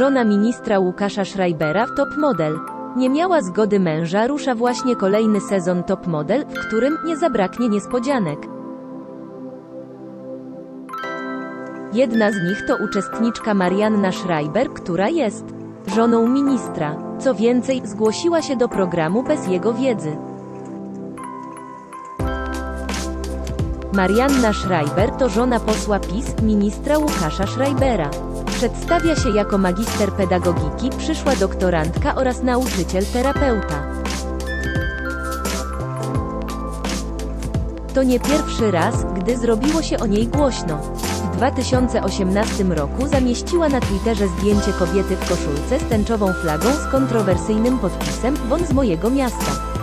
Żona ministra Łukasza Schreibera w Top Model. Nie miała zgody męża, rusza właśnie kolejny sezon Top Model, w którym nie zabraknie niespodzianek. Jedna z nich to uczestniczka Marianna Schreiber, która jest żoną ministra. Co więcej, zgłosiła się do programu bez jego wiedzy. Marianna Schreiber to żona posła PiS, ministra Łukasza Schreibera. Przedstawia się jako magister pedagogiki, przyszła doktorantka oraz nauczyciel terapeuta. To nie pierwszy raz, gdy zrobiło się o niej głośno. W 2018 roku zamieściła na Twitterze zdjęcie kobiety w koszulce z tęczową flagą z kontrowersyjnym podpisem Won z mojego miasta.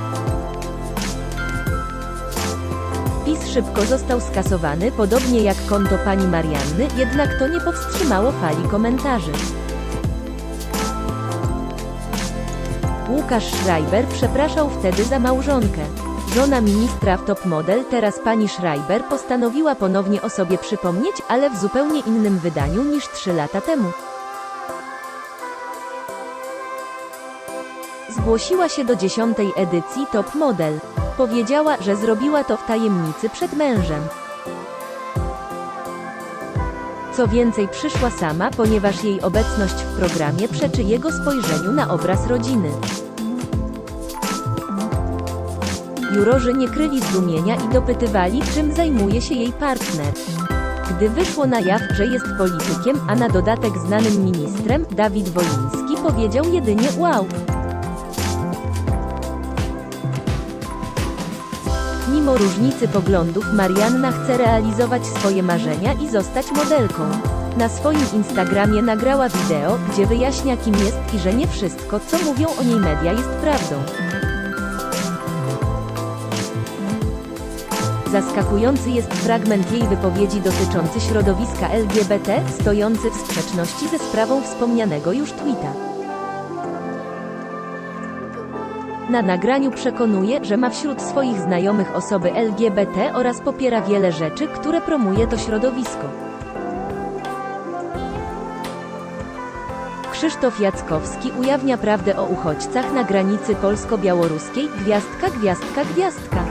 Szybko został skasowany, podobnie jak konto pani Marianny, jednak to nie powstrzymało fali komentarzy. Łukasz Schreiber przepraszał wtedy za małżonkę. Żona ministra w Top Model, teraz pani Schreiber, postanowiła ponownie o sobie przypomnieć, ale w zupełnie innym wydaniu niż 3 lata temu. Zgłosiła się do dziesiątej edycji Top Model. Powiedziała, że zrobiła to w tajemnicy przed mężem. Co więcej, przyszła sama, ponieważ jej obecność w programie przeczy jego spojrzeniu na obraz rodziny. Jurorzy nie kryli zdumienia i dopytywali, czym zajmuje się jej partner. Gdy wyszło na jaw, że jest politykiem, a na dodatek znanym ministrem, Dawid Woliński powiedział jedynie wow. Mimo różnicy poglądów Marianna chce realizować swoje marzenia i zostać modelką. Na swoim Instagramie nagrała wideo, gdzie wyjaśnia kim jest i że nie wszystko, co mówią o niej media jest prawdą. Zaskakujący jest fragment jej wypowiedzi dotyczący środowiska LGBT, stojący w sprzeczności ze sprawą wspomnianego już tweeta. Na nagraniu przekonuje, że ma wśród swoich znajomych osoby LGBT oraz popiera wiele rzeczy, które promuje to środowisko. Krzysztof Jackowski ujawnia prawdę o uchodźcach na granicy polsko-białoruskiej. Gwiazdka, gwiazdka, gwiazdka.